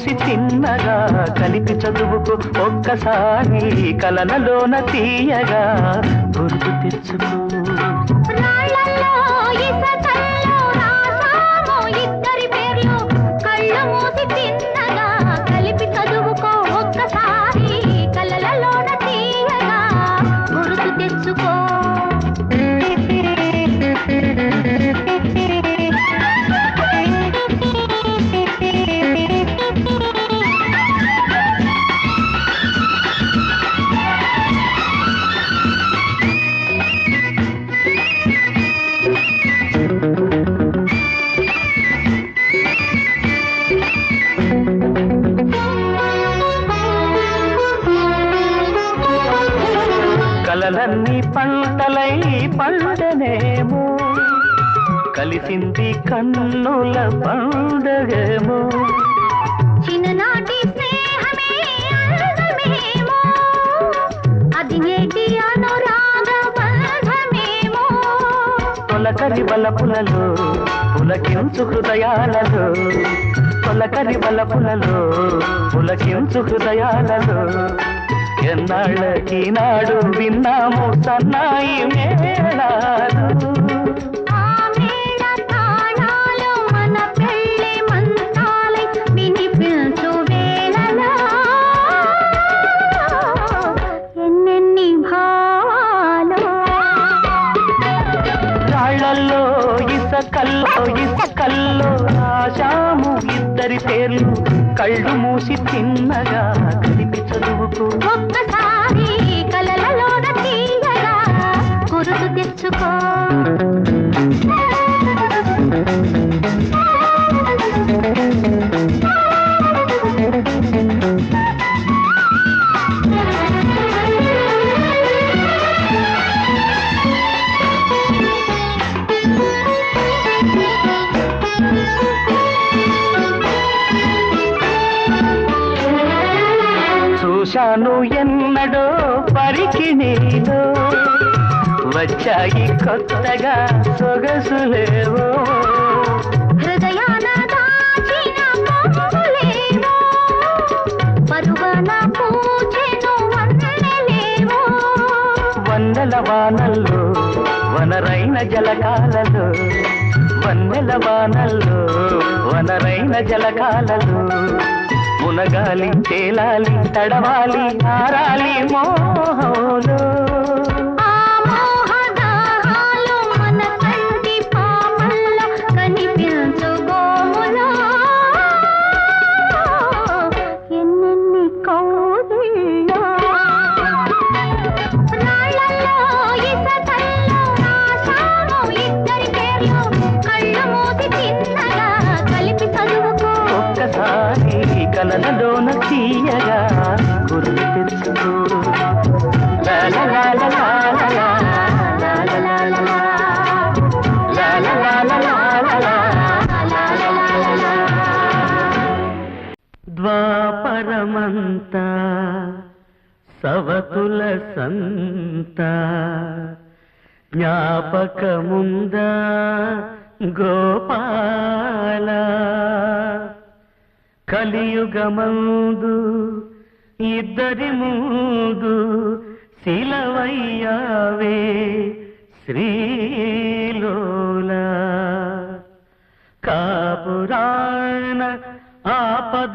మూసి తిన్నగా కలిపి చదువుకు ఒక్కసారి కలనలోన తీయగా గుర్తు తెచ్చుకో. తొలకరి బలపులలో పులకించు హృదయాలలో ఎన్నాళ్ళకి నాడు విన్నాము సన్నాయి మేళాలు. చూసి తిన్నగా కలిపి చదువుకు. ఒక్కసారి కలలలోన తీయగా గురుతు తెచ్చుకో. చూశాను ఎన్నడో పరికి నీలో. వచ్చాయి కొత్తగా సొగసులేవో వందల వానల్లో వనరైన జలకాలలో వందల వానల్లో వనరైన జలకాలలో మునగాలి తేలాలి తడవాలి ఆరాలి మోహంలో.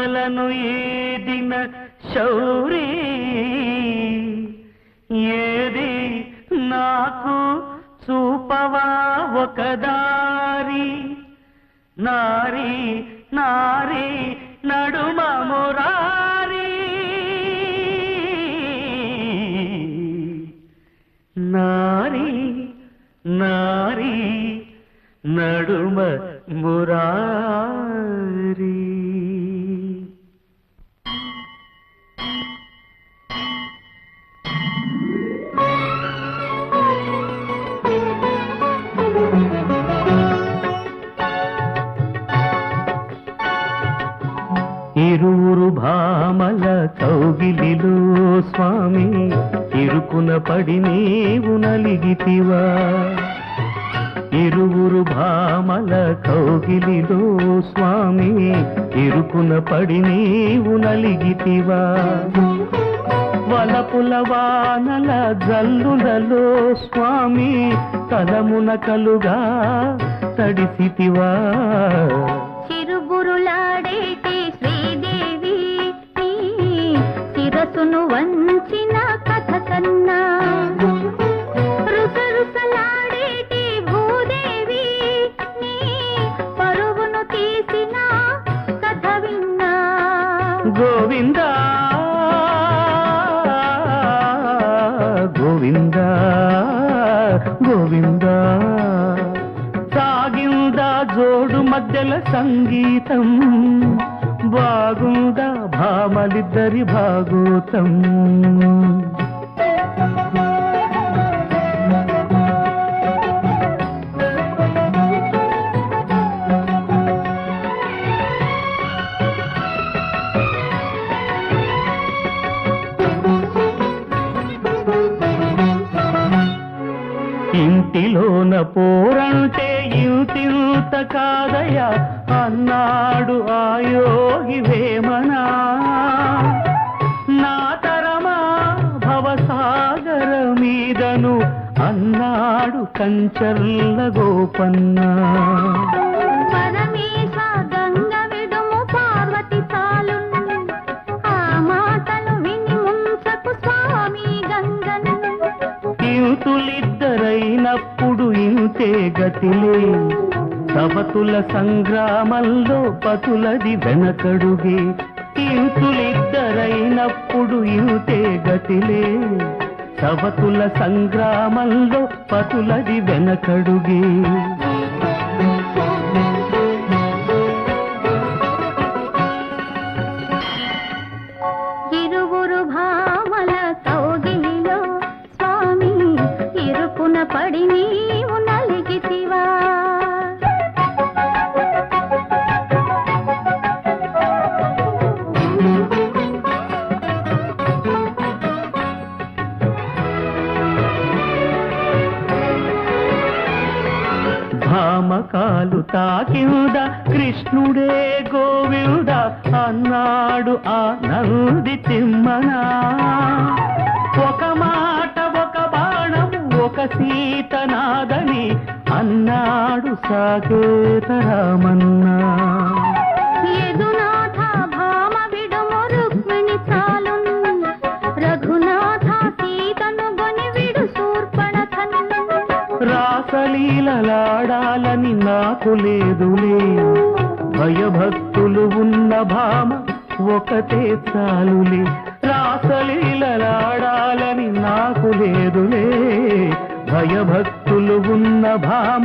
ఆపదలను ఏదిన శౌరీ? ఏది నాకు చూపవా ఒకదారి నారి నారి నడుమ మురారి. నారి నారి నడుమ మురారి. శ్యామల కౌగిలిలో స్వామి ఇరుకున పడి నీవు నలిగితివా. ఇరువురు భామల కౌగిలిలో స్వామి ఇరుకున పడి నీవు నలిగితివా. వలపుల వానల జల్లులలో స్వామి తలమున కలుగా తడిసితివా. చిరుబురులాడేటి వంచిన కథ కన్నా. రుసరుసలాడేటి భూదేవి నీ పరువును తీసిన కథ విన్నా. గోవింద గోవింద. సాగిందా జోడు మధ్యల సంగీతం. బాగుందా? భామలిద్దరి భాగోతం. ఇంటిలోన పోరంటే ఇంతింత కాదయా అన్నాడు ఆ యోగి వేమనా? నా తరమా భవసాగర మీదను అన్నాడు కంచర్ల గోపన్నా. ఇంతులిద్దరైనప్పుడు ఇంతే గతిలే సవతుల సంగ్రామంలో పతులది వెనకడుగే. ఇంతులిద్దరైనప్పుడు ఇంతే గతిలే. సవతుల సంగ్రామంలో పతులది వెనకడుగే. భామకాలు తాకింద కృష్ణుడే గోవింద అన్నాడు ఆ నంది తిమ్మనా. ఒక మాట ఒక బాణం ఒక సీతనాదని అన్నాడు సాకేత రామన్నా. లీలలాడాలని నాకు లేదులే భయభక్తులు ఉన్న భామ ఒకటే చాలులే రాసలీలలాడాలని నాకు లేదులే భయభక్తులు ఉన్న భామ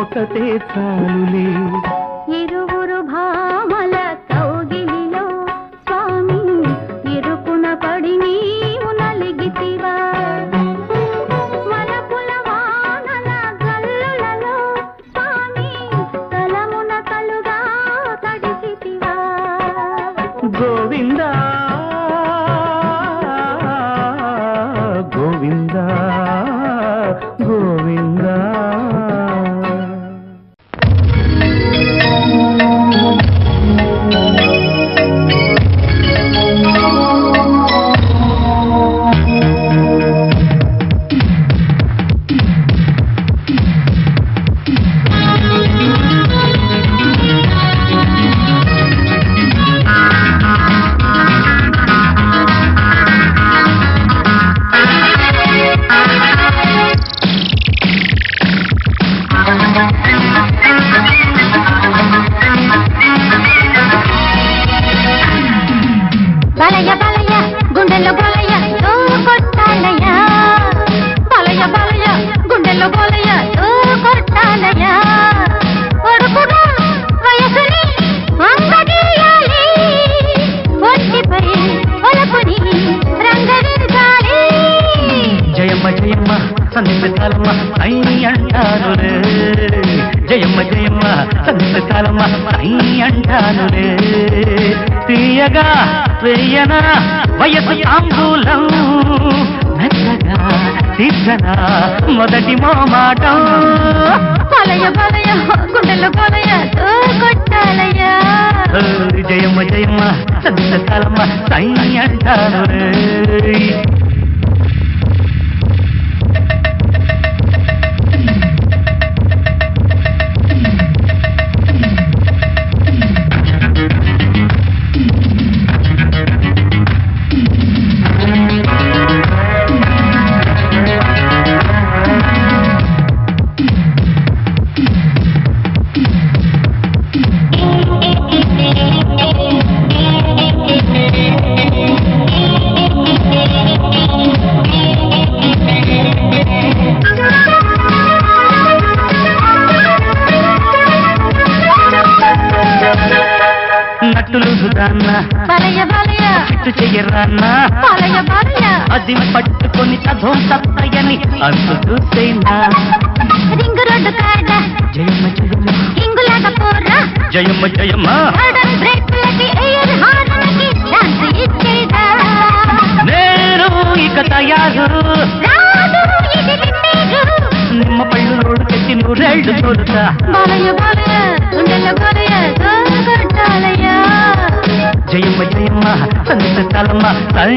ఒకటే చాలులే வளைய வளைய குண்டல்ல రే తీయగా వేయన వయసు తాంబూలం. మెత్తగా తీర్చన మొదటి మోమాటం పా బలయ బలయ గుండెల్లో బలయ కొట్టాలయ్యా. ఓ, జయమ్మ జయమ్మ సంత కాలమ్మ సై బలయ బలయ అది పట్టుకొని చదువు తప్పయని అంతు చూసేనా? Ring road Jayamma Jayamma. ఇంగులాగా పోరా. జయమ్మ జయమ్మ. నేను ఇక తయారు. నిమ్మ పళ్ళు రోడ్డు పెట్టి నూరేళ్ళు తోలుతా బలయ జయమ్మ సంత కాలమ్మ సై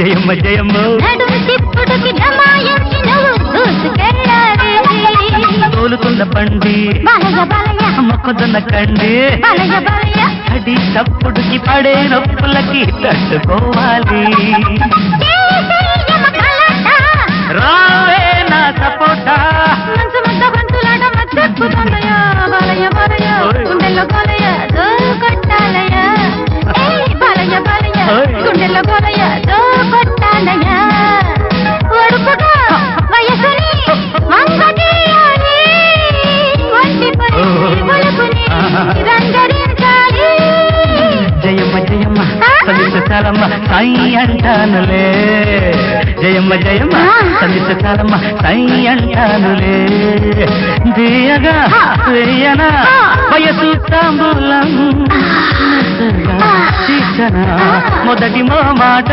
జయమ్మ జయమ్మ. తోలుతున్న బలయ మొక్కదున్న కండి. అడి తప్పుడుకి పడే నొప్పులకి తట్టుకోవాలి. రావే నా సపోటా. మంచు. గుండెల్లో గుండెల్లో బలయ కొట్టాలయ్యా ఒడుపుగా వయసుని మంగదీయాలి ఒంటిపై ఓయ్. ఒలుపుని రంగరించాలి. జయమ్మ జయమ్మ సందిత కాలమ్మ సాయి అంటానులే. జయమ్మ జయమ్మ సందిత కాలమ్మ సాయి అంటానులే. దియగా వేయన వయసు తాంబూలం. మెత్తగా శిక్షణ మొదటి మా మాట.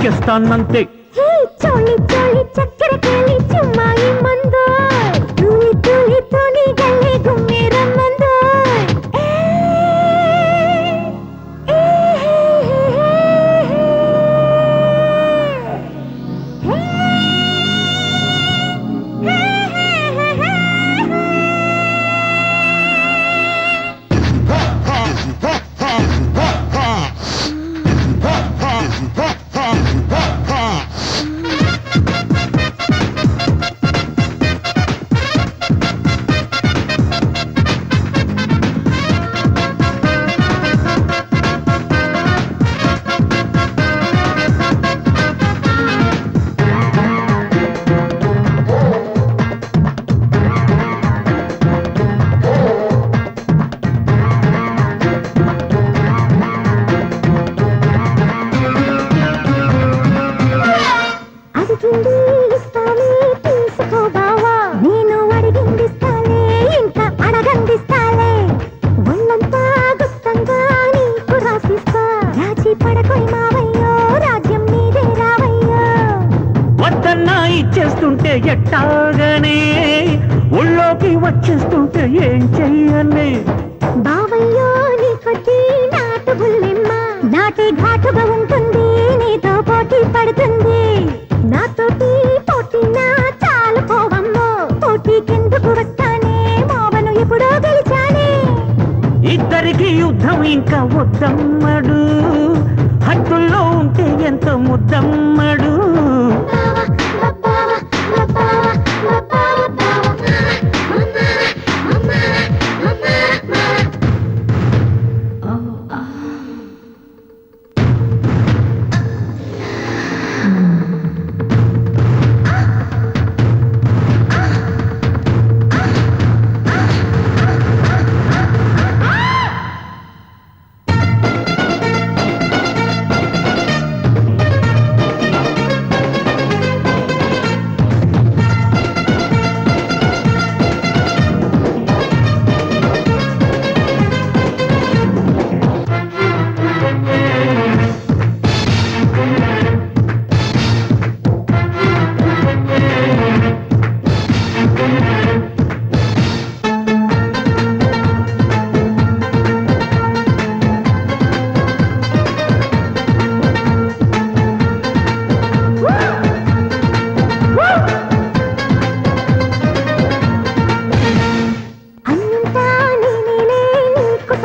ఎక్కేస్తానంతే పట్టాగానే ఒళ్ళోకి వచ్చేస్తుంటే ఏం చెయ్యి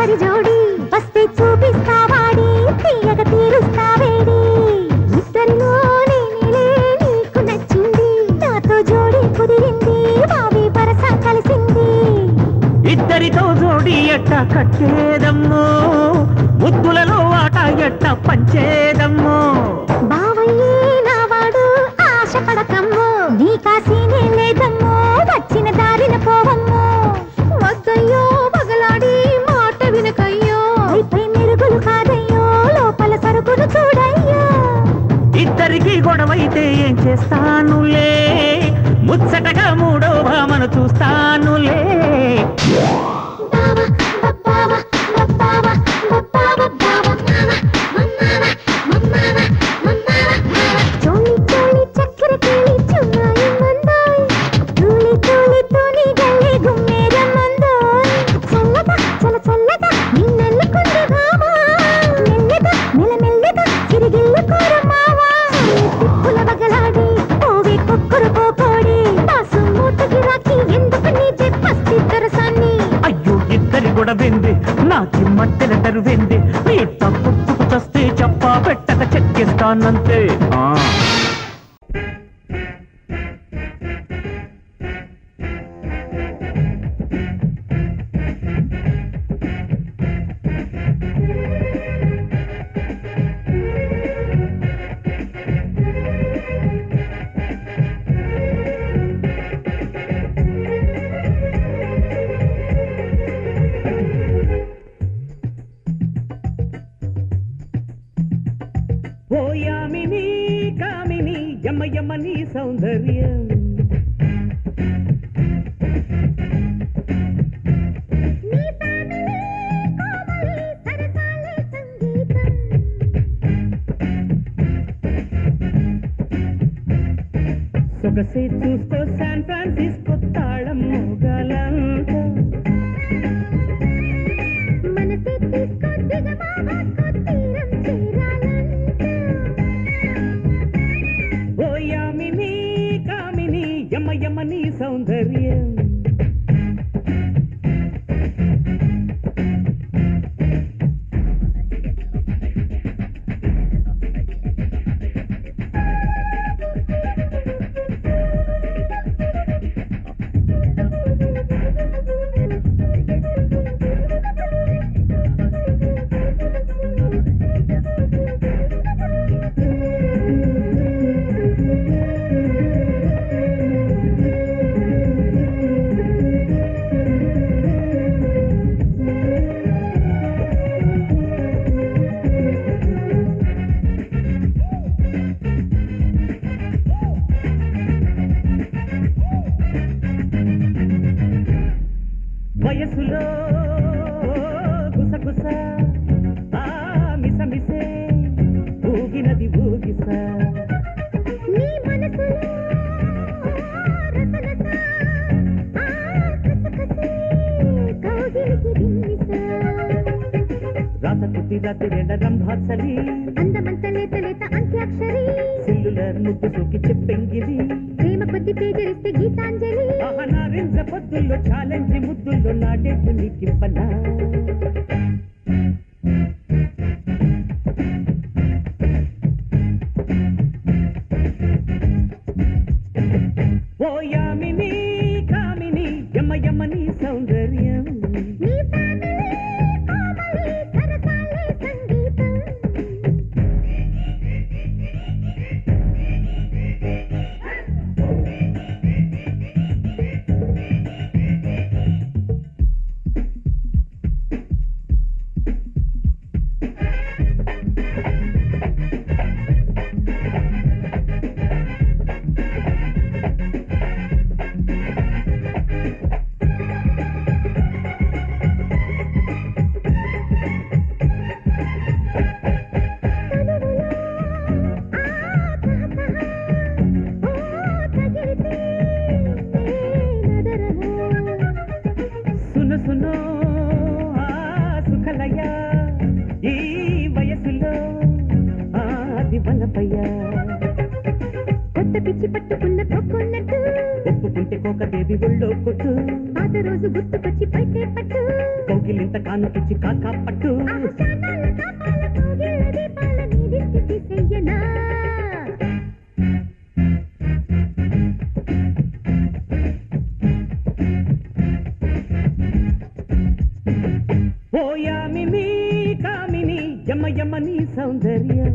సుందరి జోడి? వస్తే చూపిస్తావాడి తీయగ తీరుస్తావేడి ఇద్దరిలోనే నీకు నచ్చింది. నాతో జోడి కుదిరింది బావి పరస కలిసింది. ఇద్దరితో జోడి ఎట్ట కట్టేదమ్మో? ముద్దులలో ఆట ఎట్ట పంచే మయమని సౌందర్యం. తిడతి వెడరంభాసలి అందమంత లేత లేత అంత్యాక్షరి. సెల్యులర్ ముద్దు సోకి చెప్పెంగిలి. ప్రేమ కొద్ది పేజరిస్తే గీతాంజలి. ఆహా నారింజ పొద్దుల్లో ఛాలెంజ్ ముద్దుల్లో నాటేది నీకింపనా ఓ యామిని కామిని యమ యమని సౌందర్యం